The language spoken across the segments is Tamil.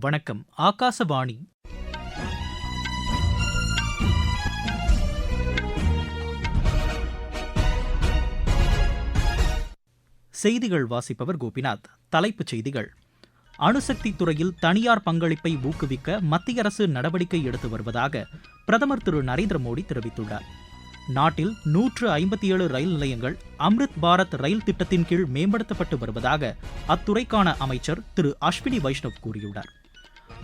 வணக்கம் ஆகாசவாணி. செய்திகள் வாசிப்பவர் கோபிநாத். தலைப்புச் செய்திகள். அணுசக்தி துறையில் தனியார் பங்களிப்பை ஊக்குவிக்க மத்திய அரசு நடவடிக்கை எடுத்து வருவதாக பிரதமர் திரு நரேந்திர மோடி தெரிவித்துள்ளார். நாட்டில் நூற்று ஐம்பத்தி ஏழு ரயில் நிலையங்கள் அம்ரித் பாரத் ரயில் திட்டத்தின் கீழ் மேம்படுத்தப்பட்டு வருவதாக அத்துறைக்கான அமைச்சர் திரு அஸ்வினி வைஷ்ணவ் கூறியுள்ளார்.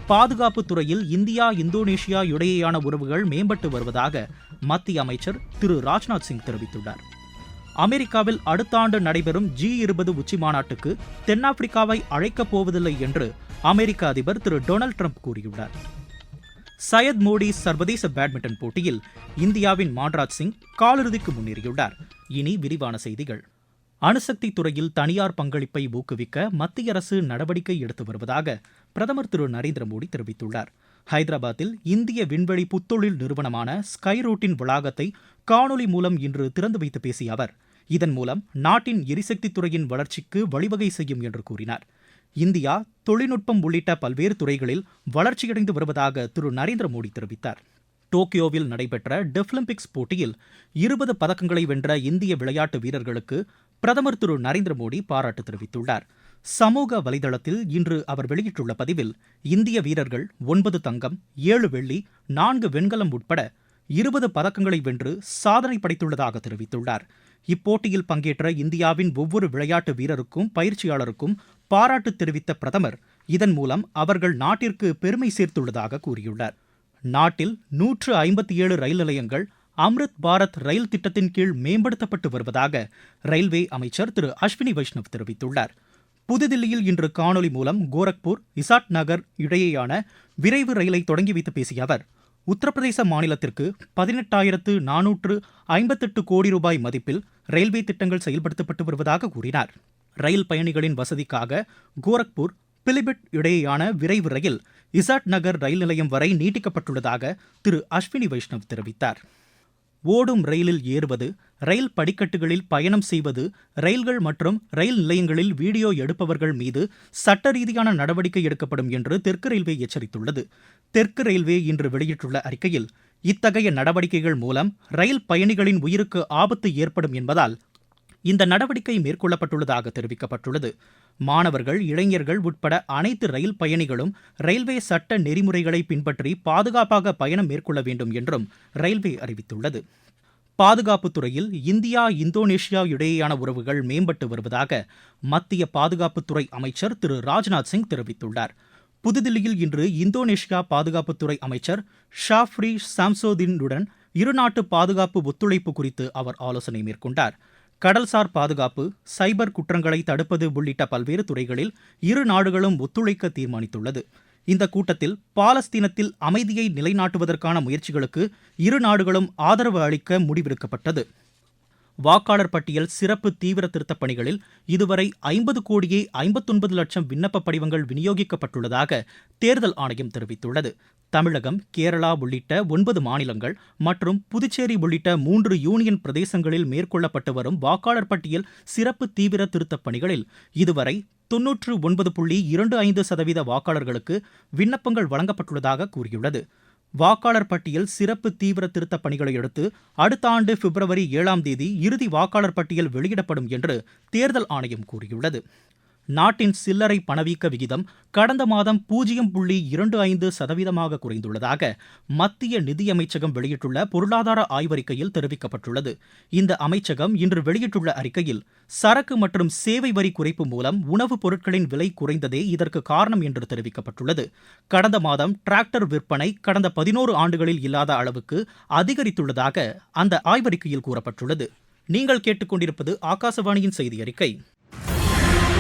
பாதுகாப்பு துறையில் இந்தியா இந்தோனேஷியா இடையேயான உறவுகள் மேம்பட்டு வருவதாக மத்திய அமைச்சர் திரு ராஜ்நாத் சிங் தெரிவித்துள்ளார். அமெரிக்காவில் அடுத்த ஆண்டு நடைபெறும் ஜி இருபது உச்சி மாநாட்டுக்கு தென்னாப்பிரிக்காவை அழைக்கப் போவதில்லை என்று அமெரிக்க அதிபர் திரு டொனால்டு ட்ரம்ப் கூறியுள்ளார். சையத் மோடி சர்வதேச பேட்மிண்டன் போட்டியில் இந்தியாவின் மான்ராஜ் சிங் காலிறுதிக்கு முன்னேறியுள்ளார். இனி விரிவான செய்திகள். அணுசக்தி துறையில் தனியார் பங்களிப்பை ஊக்குவிக்க மத்திய அரசு நடவடிக்கை எடுத்து வருவதாக பிரதமர் திரு நரேந்திர மோடி தெரிவித்துள்ளார். ஹைதராபாத்தில் இந்திய விண்வெளி புத்தொழில் நிறுவனமான ஸ்கைரோட்டின் வளாகத்தை காணொலி மூலம் இன்று திறந்து வைத்து பேசிய அவர் இதன் மூலம் நாட்டின் எரிசக்தி துறையின் வளர்ச்சிக்கு வழிவகை செய்யும் என்று கூறினார். இந்தியா தொழில்நுட்பம் உள்ளிட்ட பல்வேறு துறைகளில் வளர்ச்சியடைந்து வருவதாக திரு நரேந்திர மோடி தெரிவித்தார். டோக்கியோவில் நடைபெற்ற டெஃபிலிம்பிக்ஸ் போட்டியில் இருபது பதக்கங்களை வென்ற இந்திய விளையாட்டு வீரர்களுக்கு பிரதமர் திரு நரேந்திர மோடி பாராட்டு தெரிவித்துள்ளார். சமூக வலைதளத்தில் இன்று அவர் வெளியிட்டுள்ள பதிவில் இந்திய வீரர்கள் ஒன்பது தங்கம் ஏழு வெள்ளி நான்கு வெண்கலம் உட்பட இருபது பதக்கங்களை வென்று சாதனை படைத்துள்ளதாக தெரிவித்துள்ளார். இப்போட்டியில் பங்கேற்ற இந்தியாவின் ஒவ்வொரு விளையாட்டு வீரருக்கும் பயிற்சியாளருக்கும் பாராட்டு தெரிவித்த பிரதமர் இதன் மூலம் அவர்கள் நாட்டிற்கு பெருமை சேர்த்துள்ளதாக கூறியுள்ளார். நாட்டில் நூற்று ஐம்பத்தி ஏழு ரயில் நிலையங்கள் அம்ரித் பாரத் ரயில் திட்டத்தின் கீழ் மேம்படுத்தப்பட்டு வருவதாக ரயில்வே அமைச்சர் திரு அஸ்வினி வைஷ்ணவ் தெரிவித்துள்ளார். புதுதில்லியில் இன்று காணொலி மூலம் கோரக்பூர் இசாட் நகர் இடையேயான விரைவு ரயிலை தொடங்கி வைத்து பேசிய அவர் உத்தரப்பிரதேச மாநிலத்திற்கு பதினெட்டாயிரத்து நானூற்று ஐம்பத்தெட்டு கோடி ரூபாய் மதிப்பில் ரயில்வே திட்டங்கள் செயல்படுத்தப்பட்டு வருவதாக கூறினார். ரயில் பயணிகளின் வசதிக்காக கோரக்பூர் பிலிபிட் இடையேயான விரைவு ரயில் இசாட் நகர் ரயில் நிலையம் வரை நீட்டிக்கப்பட்டுள்ளதாக திரு அஸ்வினி வைஷ்ணவ் தெரிவித்தார். ஓடும் ரயிலில் ஏறுவது ரயில் படிக்கட்டுகளில் பயணம் செய்வது ரயில்கள் மற்றும் ரயில் நிலையங்களில் வீடியோ எடுப்பவர்கள் மீது சட்ட ரீதியான நடவடிக்கை எடுக்கப்படும் என்று தெற்கு ரயில்வே எச்சரித்துள்ளது. தெற்கு ரயில்வே இன்று வெளியிட்டுள்ள அறிக்கையில் இத்தகைய நடவடிக்கைகள் மூலம் ரயில் பயணிகளின் உயிருக்கு ஆபத்து ஏற்படும் என்பதால் இந்த நடவடிக்கை மேற்கொள்ளப்பட்டுள்ளதாக தெரிவிக்கப்பட்டுள்ளது. மாணவர்கள் இளைஞர்கள் உட்பட அனைத்து ரயில் பயணிகளும் ரயில்வே சட்ட நெறிமுறைகளை பின்பற்றி பாதுகாப்பாக பயணம் மேற்கொள்ள வேண்டும் என்றும் ரயில்வே அறிவித்துள்ளது. பாதுகாப்பு துறையில் இந்தியா இந்தோனேஷியா இடையேயான உறவுகள் மேம்பட்டு வருவதாக மத்திய பாதுகாப்புத்துறை அமைச்சர் திரு. ராஜ்நாத் சிங் தெரிவித்துள்ளார். புதுதில்லியில் இன்று இந்தோனேஷியா பாதுகாப்புத்துறை அமைச்சர் ஷாஃப்ரி சாம்சோதினுடன் இருநாட்டு பாதுகாப்பு ஒத்துழைப்பு குறித்து அவர் ஆலோசனை மேற்கொண்டார். கடல்சார் பாதுகாப்பு சைபர் குற்றங்களை தடுப்பது உள்ளிட்ட பல்வேறு துறைகளில் இரு நாடுகளும் ஒத்துழைக்க தீர்மானித்துள்ளது. இந்த கூட்டத்தில் பாலஸ்தீனத்தில் அமைதியை நிலைநாட்டுவதற்கான முயற்சிகளுக்கு இரு நாடுகளும் ஆதரவு அளிக்க முடிவெடுக்கப்பட்டது. வாக்காளர் பட்டியல் சிறப்பு தீவிர திருத்தப் பணிகளில் இதுவரை ஐம்பது கோடியே ஐம்பத்தொன்பது லட்சம் விண்ணப்ப படிவங்கள் விநியோகிக்கப்பட்டுள்ளதாக தேர்தல் ஆணையம் தெரிவித்துள்ளது. தமிழகம் கேரளா உள்ளிட்ட ஒன்பது மாநிலங்கள் மற்றும் புதுச்சேரி உள்ளிட்ட மூன்று யூனியன் பிரதேசங்களில் மேற்கொள்ளப்பட்டு வரும் வாக்காளர் பட்டியல் சிறப்பு தீவிர திருத்தப் பணிகளில் இதுவரை தொன்னூற்று ஒன்பது புள்ளி இரண்டு ஐந்து சதவீத வாக்காளர்களுக்கு விண்ணப்பங்கள் வழங்கப்பட்டுள்ளதாக கூறியுள்ளது. வாக்காளர் பட்டியல் சிறப்பு தீவிர திருத்தப் பணிகளை அடுத்து அடுத்த ஆண்டு பிப்ரவரி ஏழாம் தேதி இறுதி வாக்காளர் பட்டியல் வெளியிடப்படும் என்று தேர்தல் ஆணையம் கூறியுள்ளது. நாட்டின் சில்லறை பணவீக்க விகிதம் கடந்த மாதம் பூஜ்ஜியம் புள்ளி இரண்டு ஐந்து சதவீதமாக குறைந்துள்ளதாக மத்திய நிதியமைச்சகம் வெளியிட்டுள்ள பொருளாதார ஆய்வறிக்கையில் தெரிவிக்கப்பட்டுள்ளது. இந்த அமைச்சகம் இன்று வெளியிட்டுள்ள அறிக்கையில் சரக்கு மற்றும் சேவை வரி குறைப்பு மூலம் உணவுப் பொருட்களின் விலை குறைந்ததே இதற்கு காரணம் என்று தெரிவிக்கப்பட்டுள்ளது. கடந்த மாதம் டிராக்டர் விற்பனை கடந்த பதினோரு ஆண்டுகளில் இல்லாத அளவுக்கு அதிகரித்துள்ளதாக அந்த ஆய்வறிக்கையில் கூறப்பட்டுள்ளது. நீங்கள் கேட்டுக்கொண்டிருப்பது ஆகாசவாணியின் செய்தி அறிக்கை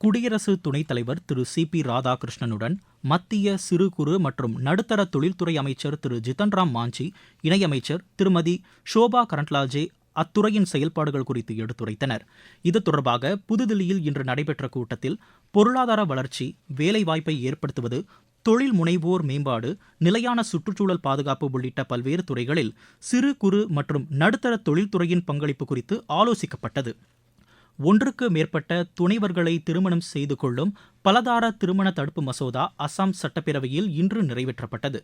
குடியரசு துணைத் தலைவர் திரு சி பி ராதாகிருஷ்ணனுடன் மத்திய சிறு குறு மற்றும் நடுத்தர தொழில்துறை அமைச்சர் திரு ஜிதன் ராம் மாஞ்சி இணையமைச்சர் திருமதி ஷோபா கரண்ட்லாஜே அத்துறையின் செயல்பாடுகள் குறித்து எடுத்துரைத்தனர். இது தொடர்பாக புதுதில்லியில் இன்று நடைபெற்ற கூட்டத்தில் பொருளாதார வளர்ச்சி வேலைவாய்ப்பை ஏற்படுத்துவது தொழில் முனைவோர் மேம்பாடு நிலையான சுற்றுச்சூழல் பாதுகாப்பு உள்ளிட்ட பல்வேறு துறைகளில் சிறு குறு மற்றும் நடுத்தர தொழில்துறையின் பங்களிப்பு குறித்து ஆலோசிக்கப்பட்டது. ஒன்றுக்கு மேற்பட்ட துணைவர்களை திருமணம் செய்து கொள்ளும் பலதார திருமண தடுப்பு மசோதா அசாம் சட்டப்பேரவையில் இன்று நிறைவேற்றப்பட்டது.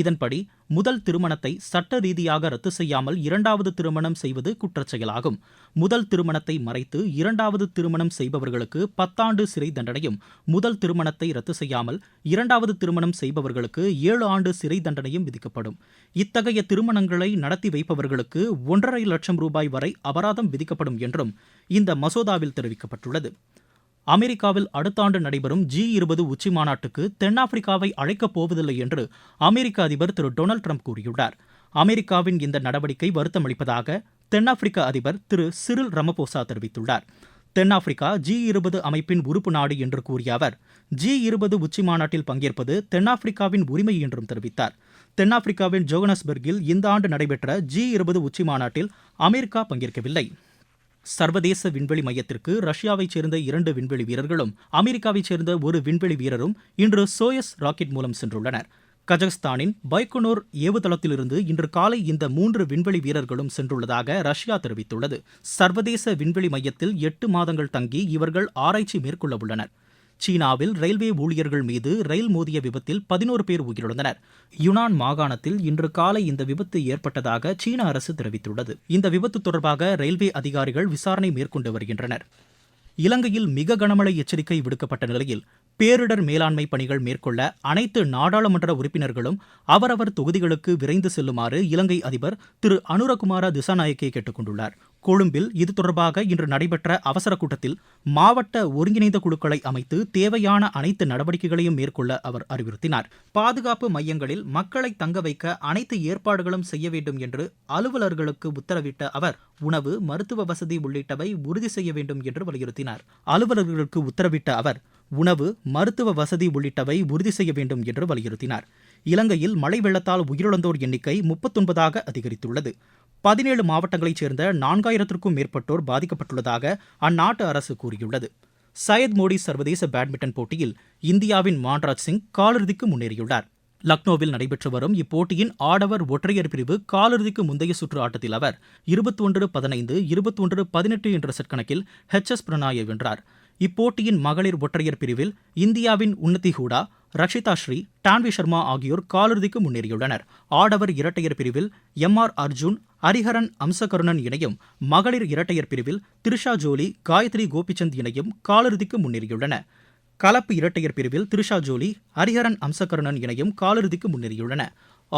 இதன்படி முதல் திருமணத்தை சட்ட ரீதியாக ரத்து செய்யாமல் இரண்டாவது திருமணம் செய்வது குற்றச்செயலாகும். முதல் திருமணத்தை மறைத்து இரண்டாவது திருமணம் செய்பவர்களுக்கு பத்தாண்டு சிறை தண்டனையும் முதல் திருமணத்தை ரத்து செய்யாமல் இரண்டாவது திருமணம் செய்பவர்களுக்கு ஏழு ஆண்டு சிறை தண்டனையும் விதிக்கப்படும். இத்தகைய திருமணங்களை நடத்தி வைப்பவர்களுக்கு ஒன்றரை லட்சம் ரூபாய் வரை அபராதம் விதிக்கப்படும் என்றும் இந்த மசோதாவில் தெரிவிக்கப்பட்டுள்ளது. அமெரிக்காவில் அடுத்த ஆண்டு நடைபெறும் ஜி இருபது உச்சி மாநாட்டுக்கு தென்னாப்பிரிக்காவை அழைக்கப் போவதில்லை என்று அமெரிக்க அதிபர் திரு டொனால்டு ட்ரம்ப் கூறியுள்ளார். அமெரிக்காவின் இந்த நடவடிக்கை வருத்தமளிப்பதாக தென்னாப்பிரிக்க அதிபர் திரு சிறில் ரமபோசா தெரிவித்துள்ளார். தென்னாப்பிரிக்கா ஜி இருபது அமைப்பின் உறுப்பு நாடு என்று கூறிய அவர் ஜி இருபது உச்சி மாநாட்டில் பங்கேற்பது தென்னாப்பிரிக்காவின் உரிமை என்றும் தெரிவித்தார். தென்னாப்பிரிக்காவின் ஜோகனஸ்பர்கில் இந்த ஆண்டு நடைபெற்ற ஜி இருபது உச்சி மாநாட்டில் அமெரிக்கா பங்கேற்கவில்லை. சர்வதேச விண்வெளி மையத்திற்கு ரஷ்யாவைச் சேர்ந்த இரண்டு விண்வெளி வீரர்களும் அமெரிக்காவைச் சேர்ந்த ஒரு விண்வெளி வீரரும் இன்று சோயஸ் ராக்கெட் மூலம் சென்றுள்ளனர். கஜகஸ்தானின் பைக்கனோர் ஏவுதளத்திலிருந்து இன்று காலை இந்த மூன்று விண்வெளி வீரர்களும் சென்றுள்ளதாக ரஷ்யா தெரிவித்துள்ளது. சர்வதேச விண்வெளி மையத்தில் எட்டு மாதங்கள் தங்கி இவர்கள் ஆராய்ச்சி மேற்கொள்ள உள்ளனர். சீனாவில் ரயில்வே ஊழியர்கள் மீது ரயில் மோதிய விபத்தில் பதினோரு பேர் உயிரிழந்தனர். யுனான் மாகாணத்தில் இன்று காலை இந்த விபத்து ஏற்பட்டதாக சீன அரசு தெரிவித்துள்ளது. இந்த விபத்து தொடர்பாக ரயில்வே அதிகாரிகள் விசாரணை மேற்கொண்டு வருகின்றனர். இலங்கையில் மிக கனமழை எச்சரிக்கை விடுக்கப்பட்ட நிலையில் பேரிடர் மேலாண்மை பணிகள் மேற்கொள்ள அனைத்து நாடாளுமன்ற உறுப்பினர்களும் அவரவர் தொகுதிகளுக்கு விரைந்து செல்லுமாறு இலங்கை அதிபர் திரு அனுரகுமார திசாநாயக்கை கேட்டுக் கொண்டுள்ளார். கொழும்பில் இது தொடர்பாக இன்று நடைபெற்ற அவசர கூட்டத்தில் மாவட்ட ஒருங்கிணைந்த குழுக்களை அமைத்து தேவையான அனைத்து நடவடிக்கைகளையும் மேற்கொள்ள அவர் அறிவுறுத்தினார். பாதுகாப்பு மையங்களில் மக்களை தங்க வைக்க அனைத்து ஏற்பாடுகளும் செய்ய வேண்டும் என்று அலுவலர்களுக்கு உத்தரவிட்ட அவர் உணவு மருத்துவ வசதி உள்ளிட்டவை உறுதி செய்ய வேண்டும் என்று வலியுறுத்தினார். அலுவலர்களுக்கு உத்தரவிட்ட அவர் உணவு மருத்துவ வசதி உள்ளிட்டவை உறுதி செய்ய வேண்டும் என்று வலியுறுத்தினார். இலங்கையில் மழை வெள்ளத்தால் உயிரிழந்தோர் எண்ணிக்கை முப்பத்தொன்பதாக அதிகரித்துள்ளது. பதினேழு மாவட்டங்களைச் சேர்ந்த நான்காயிரத்திற்கும் மேற்பட்டோர் பாதிக்கப்பட்டுள்ளதாக அந்நாட்டு அரசு கூறியுள்ளது. சையத் மோடி சர்வதேச பேட்மிண்டன் போட்டியில் இந்தியாவின் மான்ராஜ் சிங் காலிறுதிக்கு முன்னேறியுள்ளார். லக்னோவில் நடைபெற்று வரும் இப்போட்டியின் ஆடவர் ஒற்றையர் பிரிவு காலிறுதிக்கு முந்தைய சுற்று ஆட்டத்தில் அவர் இருபத்தொன்று பதினைந்து இருபத்தொன்று பதினெட்டு என்ற செட் கணக்கில் ஹெச் எஸ் பிரணாயை வென்றார். இப்போட்டியின் மகளிர் ஒற்றையர் பிரிவில் இந்தியாவின் உன்னதி ஹூடா ரக்ஷிதா ஸ்ரீ டான்வி சர்மா ஆகியோர் காலிறுதிக்கு முன்னேறியுள்ளனர். ஆடவர் இரட்டையர் பிரிவில் எம் ஆர் அர்ஜுன் ஹரிஹரன் அம்சகருணன் இணையும் மகளிர் இரட்டையர் பிரிவில் திரிஷா ஜோலி காயத்ரி கோபிச்சந்த் இணையும் காலிறுதிக்கு முன்னேறியுள்ளன. கலப்பு இரட்டையர் பிரிவில் திரிஷா ஜோலி ஹரிஹரன் அம்சகருணன் இணையும் காலிறுதிக்கு முன்னேறியுள்ளன.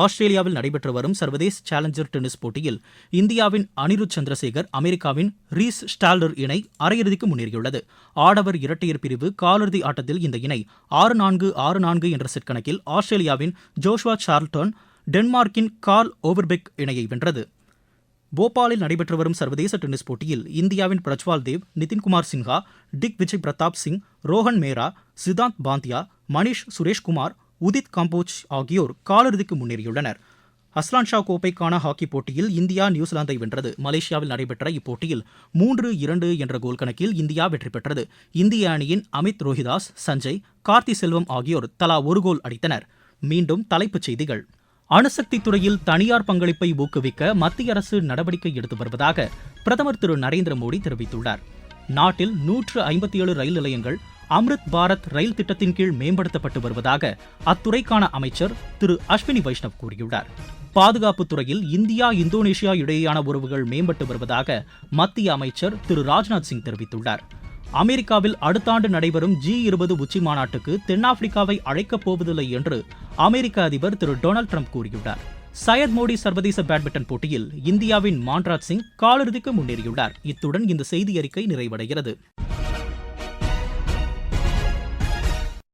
ஆஸ்திரேலியாவில் நடைபெற்று வரும் சர்வதேச சேலஞ்சர் டென்னிஸ் போட்டியில் இந்தியாவின் அனிருத் சந்திரசேகர் அமெரிக்காவின் ரீஸ் ஸ்டால்டர் இணை அரையிறுதிக்கு முன்னேறியுள்ளது. ஆடவர் இரட்டையர் பிரிவு காலிறுதி ஆட்டத்தில் இந்த இணை ஆறு நான்கு ஆறு நான்கு என்ற செட் கணக்கில் ஆஸ்திரேலியாவின் ஜோஷ்வா சார்ல்டன் டென்மார்க்கின் கார்ல் ஓவர்பெக் இணையை வென்றது. போபாலில் நடைபெற்று வரும் சர்வதேச டென்னிஸ் போட்டியில் இந்தியாவின் பிரஜ்வால் தேவ் நிதின்குமார் சின்ஹா டிக் விஜய் பிரதாப் சிங் ரோஹன் மேரா சித்தாந்த் பாந்தியா மணிஷ் சுரேஷ்குமார் உதித் காம்போஜ் ஆகியோர் காலிறுதிக்கு முன்னேறியுள்ளனர். அஸ்லான் ஷா கோப்பைக்கான ஹாக்கி போட்டியில் இந்தியா நியூசிலாந்தை வென்றது. மலேசியாவில் நடைபெற்ற இப்போட்டியில் மூன்று இரண்டு என்ற கோல் கணக்கில் இந்தியா வெற்றி பெற்றது. இந்திய அணியின் அமித் ரோஹிதாஸ் சஞ்சய் கார்த்தி செல்வம் ஆகியோர் தலா ஒரு கோல் அடித்தனர். மீண்டும் தலைப்புச் செய்திகள். அணுசக்தி துறையில் தனியார் பங்களிப்பை ஊக்குவிக்க மத்திய அரசு நடவடிக்கை எடுத்து வருவதாக பிரதமர் திரு நரேந்திர மோடி தெரிவித்துள்ளார். நாட்டில் நூற்று ஐம்பத்தி ஏழு ரயில் நிலையங்கள் அம்ரித் பாரத் ரயில் திட்டத்தின் கீழ் மேம்படுத்தப்பட்டு வருவதாக அத்துறைக்கான அமைச்சர் திரு அஸ்வினி வைஷ்ணவ் கூறியுள்ளார். பாதுகாப்புத் துறையில் இந்தியா இந்தோனேஷியா இடையேயான உறவுகள் மேம்பட்டு வருவதாக மத்திய அமைச்சர் திரு ராஜ்நாத் சிங் தெரிவித்துள்ளார். அமெரிக்காவில் அடுத்த ஆண்டு நடைபெறும் ஜி இருபது உச்சி மாநாட்டுக்கு தென்னாப்பிரிக்காவை அழைக்கப் போவதில்லை என்று அமெரிக்க அதிபர் திரு டொனால்டு ட்ரம்ப் கூறியுள்ளார். சையத் மோடி சர்வதேச பேட்மிண்டன் போட்டியில் இந்தியாவின் மான்ராஜ் சிங் காலிறுதிக்கு முன்னேறியுள்ளார். இத்துடன் இந்த செய்தி அறிக்கை நிறைவடைகிறது.